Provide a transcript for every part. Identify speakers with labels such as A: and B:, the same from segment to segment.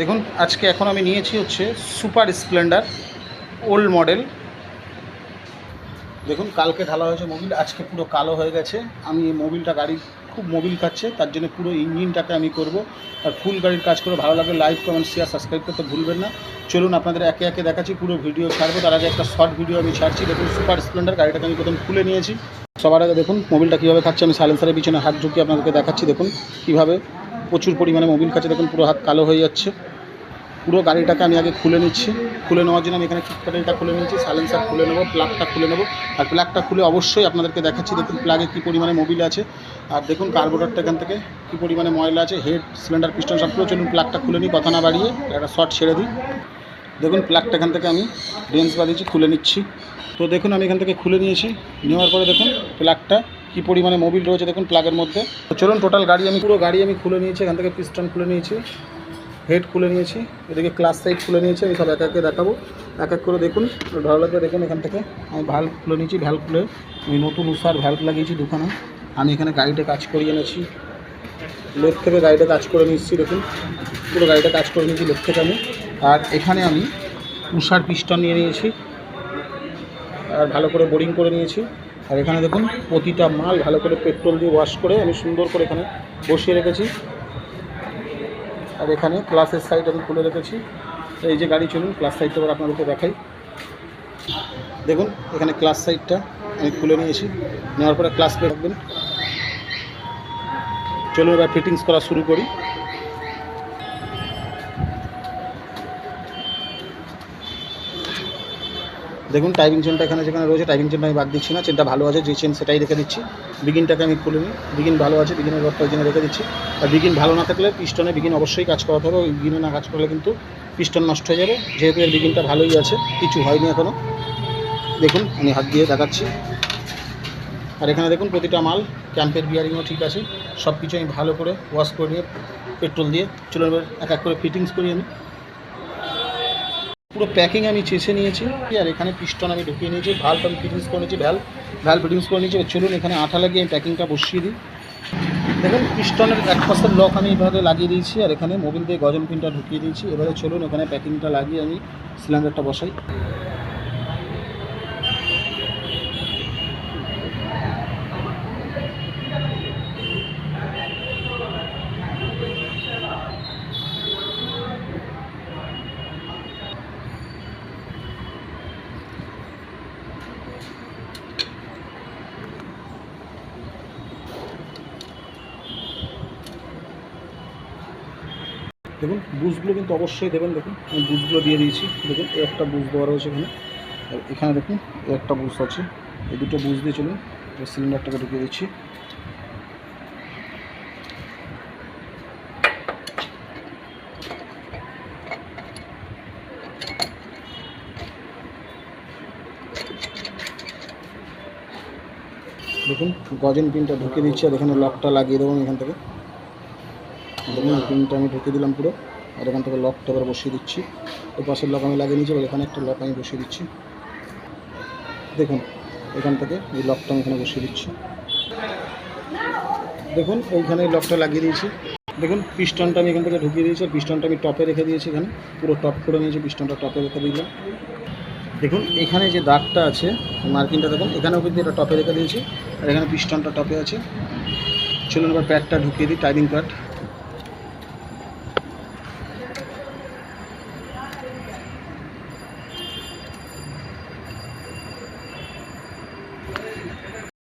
A: দেখুন, আজকে এখন আমি নিয়েছি হচ্ছে সুপার স্প্লেন্ডার ওল্ড মডেল। দেখুন, কালকে ঢালা হয়েছে মোবিল, আজকে পুরো কালো হয়ে গেছে। আমি এই মোবিলটা গাড়ি খুব মোবিল খাচ্ছে, তার জন্য পুরো ইঞ্জিনটাকে আমি করব। আর ফুল গাড়ির কাজ করে ভালো লাগলে লাইক, কমেন্ট শেয়ার সাবস্ক্রাইব করতে ভুলবেন না। চলুন, আপনাদের একে একে দেখাচ্ছি, পুরো ভিডিও ছাড়বো। তার আগে একটা শর্ট ভিডিও আমি ছাড়ছি। দেখুন, সুপার স্প্লেন্ডার গাড়িটাকে আমি প্রথম খুলে নিয়েছি। সবার আগে দেখুন, মোবিলটা কীভাবে খাচ্ছে, আমি সাইলেন্সারের পিছনে হাত ঢুকিয়ে আপনাদেরকে দেখাচ্ছি। দেখুন, কীভাবে প্রচুর পরিমাণে মোবিল খাচ্ছে। দেখুন, পুরো হাত কালো হয়ে যাচ্ছে। পুরো গাড়িটাকে আমি আগে খুলে নিচ্ছি। খুলে নেওয়ার জন্য আমি এখানে কিকপ্যাডেলটা খুলে নিচ্ছি সাইলেন্সার খুলে নেব, প্লাগটা খুলে নেব। আর প্লাগটা খুলে অবশ্যই আপনাদেরকে দেখাচ্ছি, দেখুন প্লাগে কী পরিমাণে মোবিল আছে। আর দেখুন কার্বোরেটরটা এখান থেকে কী পরিমাণে ময়লা আছে হেড সিলিন্ডার পিস্টন সব পুরো চলুন প্লাগটা খুলে নিই, কথা না বাড়িয়ে একটা শর্ট ছেড়ে দিই। দেখুন প্লাগটা এখান থেকে আমি রেঞ্জ বাঁধিয়েছি খুলে নিচ্ছি। তো দেখুন আমি এখান থেকে খুলে নিয়েছি, নেওয়ার পরে দেখুন প্লাগটা কী পরিমাণে মোবিল রয়েছে দেখুন প্লাগের মধ্যে। চলুন টোটাল গাড়ি আমি, পুরো গাড়ি আমি খুলে নিয়েছি, এখান থেকে পিস্টন খুলে নিয়েছি। হেড খুলে নিয়েছি, এদিকে ক্লাস সাইড খুলে নিয়েছি আমি সব এক একে দেখাবো। এক এক করে দেখুন লাগবে দেখুন এখান থেকে। আমি ভ্যালভ খুলে নিয়েছি ভ্যালভ খুলে আমি নতুন উষার ভ্যালভ লাগিয়েছি দোকানে আমি এখানে গাড়িতে কাজ করিয়ে এনেছি। লেফ থেকে গাড়িটা কাজ করে নিচ্ছি দেখুন। পুরো গাড়িটা কাজ করে নিয়েছি লেফ থেকে আমি। আর এখানে আমি উষার পিস্টন নিয়ে নিয়েছি। আর ভালো করে বোরিং করে নিয়েছি। আর এখানে দেখুন, প্রতিটা মাল ভালো করে পেট্রোল দিয়ে ওয়াশ করে আমি সুন্দর করে এখানে বসিয়ে রেখেছি। আর এখানে ক্লাসের সাইড আমি খুলে রেখেছি। এই যে গাড়ি চলুন, ক্লাস সাইডটা এবার আপনাদেরকে দেখাই। দেখুন, এখানে ক্লাস সাইডটা আমি খুলে নিয়েছি। নেওয়ার পরে ক্লাস পেয়ে রাখবেন চলুন এবার ফিটিংস করা শুরু করি। দেখুন টাইপিং চেনটা এখানে যেখানে রয়েছে টাইপিং চেনটা আমি বাদ দিচ্ছি না চেনটা ভালো আছে, যে চেন সেটাই রেখে দিচ্ছি। বিগিনটাকে আমি খুলে নিই। বিগিন ভালো আছে বিগিনের রডটা ওই রেখে দিচ্ছি। আর বিগিন ভালো না থাকলে পিস্টনে বিগিন অবশ্যই কাজ করাতে হবে, ওই বিগিনে না কাজ করলে কিন্তু পিস্টন নষ্ট হয়ে যাবে। যেহেতু এর বিগিনটা ভালোই আছে, কিছু হয়নি এখনও দেখুন, আমি হাত দিয়ে দেখাচ্ছি। আর এখানে দেখুন, প্রতিটা মাল ক্যাম্পের বিয়ারিংও ঠিক আছে। সব কিছু আমি ভালো করে ওয়াশ করে নিয়ে পেট্রোল দিয়ে চলুন এবার এক এক করে ফিটিংস করি আমি পুরো প্যাকিং আমি চেষে নিয়েছি। আর এখানে পিস্টন আমি ঢুকিয়ে নিয়েছি ভাল্ব আমি ফিটিংস করে নিয়েছি ভ্যাল ভ্যাল ফিটিংস করে নিয়েছি। চলুন এখানে আঠা লাগিয়ে আমি প্যাকিংটা বসিয়ে দিই। দেখুন পিস্টনের এক পাশের লক আমি এভাবে লাগিয়ে দিয়েছি, আর এখানে মোবিল দিয়ে গজন পিনটা ঢুকিয়ে দিয়েছি। এবারে চলুন ওখানে প্যাকিংটা লাগিয়ে আমি সিলিন্ডারটা বসাই। দেখুন বুজগুলো কিন্তু অবশ্যই দেবেন, দেখুন, আমি বুজগুলো দিয়ে দিয়েছি, দেখুন একটা বুজ দেওয়া রয়েছে এখানে। আর এখানে দেখুন একটা বুজ আছে, এই দুটো বুজ দিয়ে চলুন সিলিন্ডারটাকে ঢুকিয়ে দিচ্ছি। দেখুন, গজন পিনটা ঢুকিয়ে দিচ্ছি, আর এখানে লকটা লাগিয়ে দেবো এখান থেকে। দেখুন পিনটা আমি ঢুকে দিলাম পুরো, আর এখান থেকে লকটা এবার বসিয়ে দিচ্ছি। ওই পাশের লক আমি লাগিয়ে নিয়েছি, এবার এখানে একটা লক আমি বসিয়ে দিচ্ছি। দেখুন, এখান থেকে এই লকটা আমি এখানে বসিয়ে দিচ্ছি। দেখুন এইখানে এই লকটা লাগিয়ে দিয়েছি। দেখুন পিস্টনটা আমি এখান থেকে ঢুকিয়ে দিয়েছি, আর পিস্টনটা আমি টপে রেখে দিয়েছি এখানে। পুরো টপ করে নিয়েছি পিস্টনটা টপে রেখে দিলাম। দেখুন, এখানে যে দাগটা আছে মার্কিংটা দেখুন, এখানেও কিন্তু এটা টপে রেখে দিয়েছি, আর এখানে পিস্টনটা টপে আছে। চলুন এবার প্যাডটা ঢুকিয়ে দিই টাইমিং প্যাড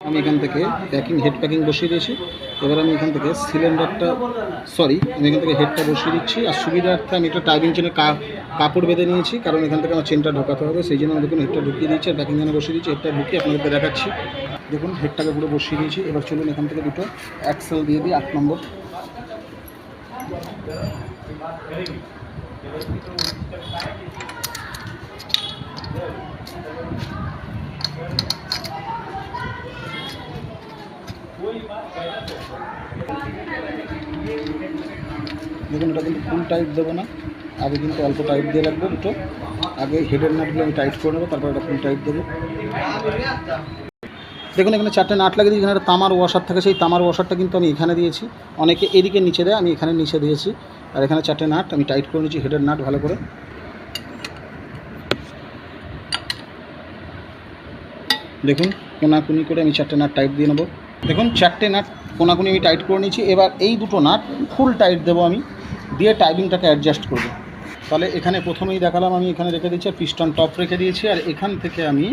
A: আমি এখান থেকে প্যাকিং হেড প্যাকিং বসিয়ে দিয়েছি। এবার আমি এখান থেকে সিলিন্ডারটা সরি আমি এখান থেকে হেডটা বসিয়ে দিচ্ছি। আর সুবিধার্থে আমি একটা টাইপিং চেনে কাপড় বেঁধে নিয়েছি, কারণ এখান থেকে আমার চেনটা ঢোকাতে হবে। সেই জন্য আমি দেখুন হেডটা ঢুকিয়ে দিচ্ছি আর প্যাকিং জানে বসিয়ে দিচ্ছি হেডটা ঢুকিয়ে আপনাদেরকে দেখাচ্ছি। দেখুন হেডটাকে পুরো বসিয়ে দিয়েছি। এবার চলুন এখান থেকে দুটো অ্যাক্সেল দিয়ে দিই, আট নম্বর। দেখুন, এটা কিন্তু ফুল টাইট দেবো না। আগে কিন্তু অল্প টাইট দিয়ে রাখব দুটো। আগে হেডের নাটগুলো আমি টাইট করে নেব, তারপর এটা ফুল টাইট দেবো। দেখুন, এখানে চারটে নাট লাগিয়ে দিয়েছি, এখানে তামার ওয়াশার থাকে, সেই তামার ওয়াশারটা কিন্তু আমি এখানে দিয়েছি। অনেকে এদিকে নিচে দেয়, আমি এখানে নিচে দিয়েছি। আর এখানে চারটে নাট আমি টাইট করে নিচ্ছি হেডের নাট ভালো করে। দেখুন, কোনাকুনি করে আমি চারটে নাট টাইট দিয়ে নেব। দেখুন, চারটে নাট কোনাকুনি আমি টাইট করে নিয়েছি। এবার এই দুটো নাট ফুল টাইট দেবো আমি। দিয়ে টাইমিংটাকে অ্যাডজাস্ট করব। তাহলে এখানে প্রথমেই দেখালাম, আমি এখানে রেখে দিয়েছি আর পিস্টন টপ রেখে দিয়েছি। আর এখান থেকে আমি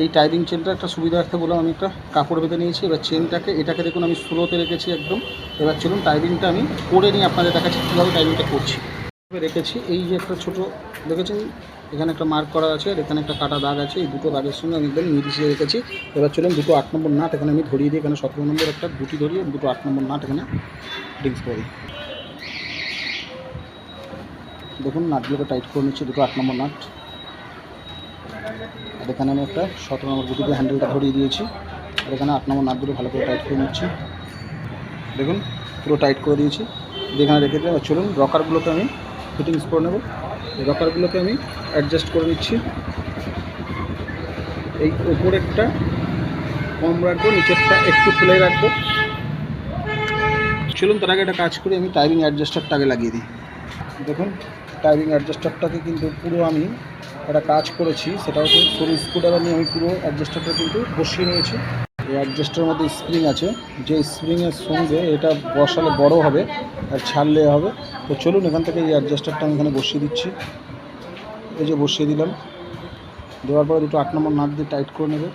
A: এই টাইমিং চেনটা একটা সুবিধার্থে বললাম, আমি একটা কাপড় বেঁধে নিয়েছি। এবার চেনটাকে এটাকে দেখুন, আমি স্লোতে রেখেছি একদম। এবার চলুন টাইমিংটা আমি করে নিয়ে আপনাদের দেখাচ্ছি কীভাবে টাইমিংটা করছি। রেখেছি, এই যে একটা ছোট, দেখেছেন? এখানে একটা মার্ক করা আছে আর এখানে একটা কাটা দাগ আছে। এই দুটো দাগের সঙ্গে আমি একদম মিলিয়ে রেখেছি। এবার চলুন দুটো আট নম্বর নাট এখানে আমি ধরিয়ে দিই। এখানে সতেরো নম্বর একটা গুটি ধরিয়ে দুটো আট নম্বর নাট এখানে ডিংস করি দেখুন নাটগুলোকে টাইট করে নিচ্ছি, দুটো আট নম্বর নাট আর এখানে আমি একটা সতেরো নম্বর গুটি দিয়ে হ্যান্ডেলটা ধরিয়ে দিয়েছি। আর এখানে আট নম্বর নাটগুলো ভালো করে টাইট করে নিচ্ছি। দেখুন, পুরো টাইট করে দিয়েছি। যেখানে রেখে দিলাম। চলুন রকারগুলোকে আমি ফিটিংস করে নেব। রকারগুলোকে আমি অ্যাডজাস্ট করে নিচ্ছি। এই ওপরেরটা, কম রাখব, নিচেরটা একটু খুলে রাখব। চলুন, তার আগে একটা কাজ করি, আমি টাইমিং অ্যাডজাস্টারটা আগে লাগিয়ে দিই। দেখুন টাইমিং অ্যাডজাস্টারটাকে কিন্তু পুরো আমি একটা কাজ করেছি, সেটা হচ্ছে সরু স্ক্রুড্রাইভার নিয়ে আমি পুরো অ্যাডজাস্টারটা কিন্তু বসিয়ে নিয়েছি। এই অ্যাডজাস্টারের মধ্যে স্প্রিং আছে। যে স্প্রিংয়ের সঙ্গে এটা বসালে বড় হবে আর ছাড়লে হবে। তো চলুন, এখান থেকে এই অ্যাডজাস্টারটা আমি এখানে বসিয়ে দিচ্ছি। এই যে বসিয়ে দিলাম। দেওয়ার পরে দুটো আট নম্বর নাট দিয়ে টাইট করে নেবে।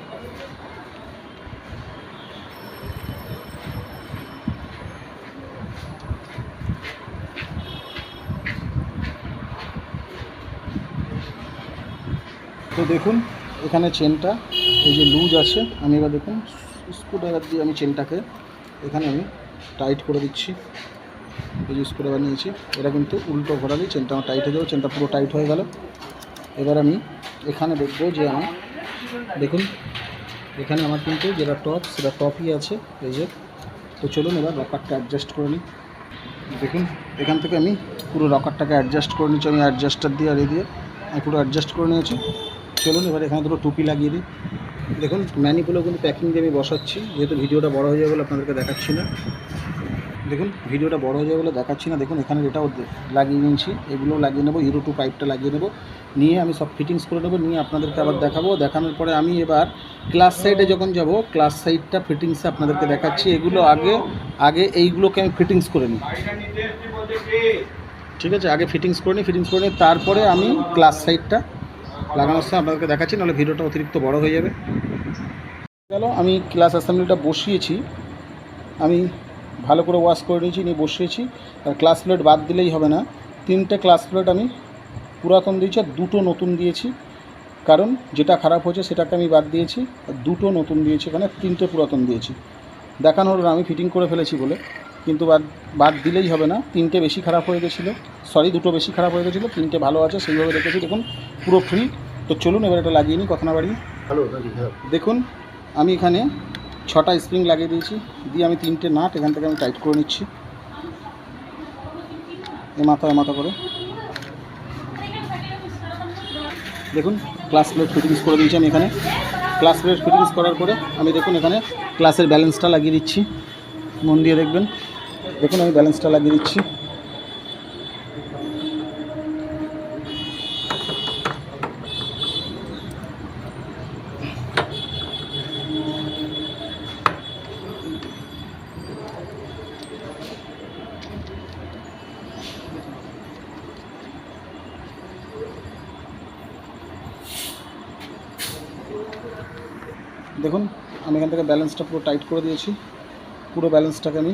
A: তো দেখুন, এখানে চেনটা এই যে লুজ আছে, আমি এবার দেখুন স্ক্রুড্রাইভার দিয়ে আমি চেনটাকে এখানে আমি টাইট করে দিচ্ছি। এই যে স্ক্রুড্রাইভার নিয়েছি, এটা কিন্তু উল্টো ঘোরালেই চেনটা আমার টাইট হয়ে যাবে চেনটা পুরো টাইট হয়ে গেল। এবার আমি এখানে দেখব যে আমার, দেখুন, এখানে আমার কিন্তু যেটা টপ সেটা টপই আছে, এই যে। তো চলুন এবার রকারটা অ্যাডজাস্ট করে নিই। দেখুন, এখান থেকে আমি পুরো রকারটাকে অ্যাডজাস্ট করে নিচ্ছি, আমি অ্যাডজাস্টার দিয়ে আর দিয়ে, আমি পুরো অ্যাডজাস্ট করে নিয়েছি। চলুন এবার এখানে দুটো টুপি লাগিয়ে দিই। দেখুন ম্যানিগুলো কিন্তু প্যাকিং দিয়ে আমি বসাচ্ছি। যেহেতু ভিডিওটা বড় হয়ে যাবে বলে আপনাদেরকে দেখাচ্ছি না। দেখুন, ভিডিওটা বড় হয়ে যাবে বলে দেখাচ্ছি না। দেখুন, এখানে এটাও লাগিয়ে নিয়েছি এগুলো লাগিয়ে নেব হিরো টু পাইপটা লাগিয়ে নেব। নিয়ে আমি সব ফিটিংস করে নেব, নিয়ে আপনাদেরকে আবার দেখাবো। দেখানোর পরে আমি এবার ক্লাস সাইডে যখন যাব ক্লাস সাইডটা ফিটিংসে আপনাদেরকে দেখাচ্ছি। এগুলো আগে আগে এইগুলোকে আমি ফিটিংস করে নিই। ঠিক আছে? আগে ফিটিংস করে নিই ফিটিংস করে নিই তারপরে আমি ক্লাস সাইডটা লাগানোর সময় আপনাদেরকে দেখাচ্ছি, নাহলে ভিডিওটা অতিরিক্ত বড় হয়ে যাবে। গেল আমি ক্লাস অ্যাসেম্বলিটা বসিয়েছি। আমি ভালো করে ওয়াশ করে নিয়েছি নিয়ে বসিয়েছি। আর ক্লাস প্লেট বাদ দিলেই হবে না। তিনটে ক্লাস প্লেট আমি পুরাতন দিয়েছি আর দুটো নতুন দিয়েছি। কারণ যেটা খারাপ হয়েছে সেটাকে আমি বাদ দিয়েছি। আর দুটো নতুন দিয়েছি এখানে তিনটে পুরাতন দিয়েছি। দেখানো হলো না আমি ফিটিং করে ফেলেছি বলে। কিন্তু বাদ বাদ দিলেই হবে না। তিনটে বেশি খারাপ হয়ে গেছিল। সরি দুটো বেশি খারাপ হয়ে গেছিল। তিনটে ভালো আছে সেইভাবে রেখেছি। দেখুন পুরো ফ্রি তো চলুন এবার এটা লাগিয়ে নিই কথা না বাড়িয়ে।
B: ভালো
A: দেখুন আমি এখানে ছটা স্প্রিং লাগিয়ে দিয়েছি। দিয়ে আমি তিনটে নাট এখান থেকে আমি টাইট করে নিচ্ছি। এ মাথা এ মাথা করে। দেখুন ক্লাস প্লেট ফিটিংস করে দিয়েছি আমি এখানে। ক্লাস প্লেট ফিটিংস করার পরে আমি দেখুন এখানে ক্লাসের ব্যালেন্সটা লাগিয়ে দিচ্ছি। মন দিয়ে দেখবেন। দেখুন আমি ব্যালেন্সটা লাগিয়ে দিচ্ছি। দেখুন, আমি এখান থেকে ব্যালেন্সটা পুরো টাইট করে দিয়েছি। পুরো ব্যালেন্সটাকে আমি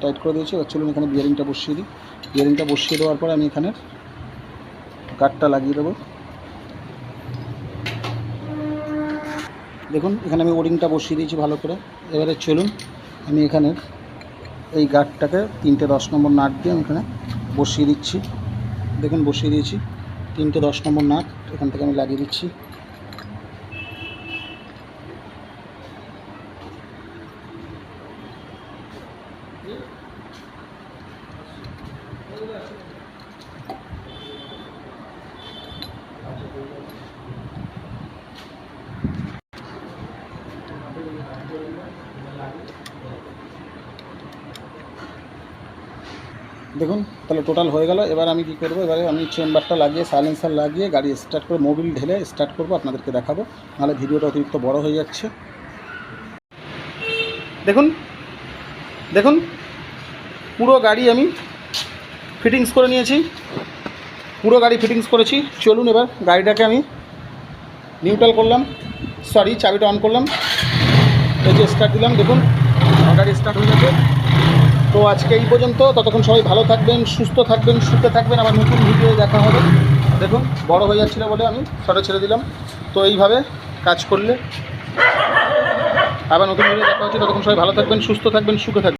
A: টাইট করে দিয়েছি। এবার চলুন এখানে বিয়ারিংটা বসিয়ে দিই। বিয়ারিংটা বসিয়ে দেওয়ার পর আমি এখানে গার্ডটা লাগিয়ে দেবো। দেখুন, এখানে আমি ওরিংটা বসিয়ে দিয়েছি ভালো করে। এবারে চলুন, আমি এখানে এই গার্ডটাকে তিনটে দশ নম্বর নাট দিয়ে আমি এখানে বসিয়ে দিচ্ছি। দেখুন, বসিয়ে দিয়েছি। তিনটে দশ নম্বর নাট এখান থেকে আমি লাগিয়ে দিচ্ছি। দেখুন, তাহলে টোটাল হয়ে গেল। এবার আমি কি করব? এবারে আমি চেম্বারটা লাগিয়ে সাইলেন্সার লাগিয়ে, গাড়ি স্টার্ট করে মোবিল ঢেলে স্টার্ট করব, আপনাদেরকে দেখাবো। নাহলে ভিডিওটা অতিরিক্ত বড় হয়ে যাচ্ছে। দেখুন দেখুন, পুরো গাড়ি আমি ফিটিংস করে নিয়েছি। পুরো গাড়ি ফিটিংস করেছি। চলুন এবার গাড়িটাকে আমি নিউট্রাল করলাম। সরি চাবিটা অন করলাম। এই যে স্টার্ট দিলাম, দেখুন গাড়ি স্টার্ট হয়ে যাবে তো আজকে এই পর্যন্ত, ততক্ষণ সবাই ভালো থাকবেন, সুস্থ থাকবেন সুখে থাকবেন। আবার নতুন ভিডিও দেখা হবে। দেখুন, বড় হয়ে যাচ্ছিল বলে আমি শর্টে ছেড়ে দিলাম। তো এইভাবে কাজ করলে আবার নতুন ভিডিও দেখা হচ্ছে। ততক্ষণ সবাই ভালো থাকবেন, সুস্থ থাকবেন, সুখে থাকবেন।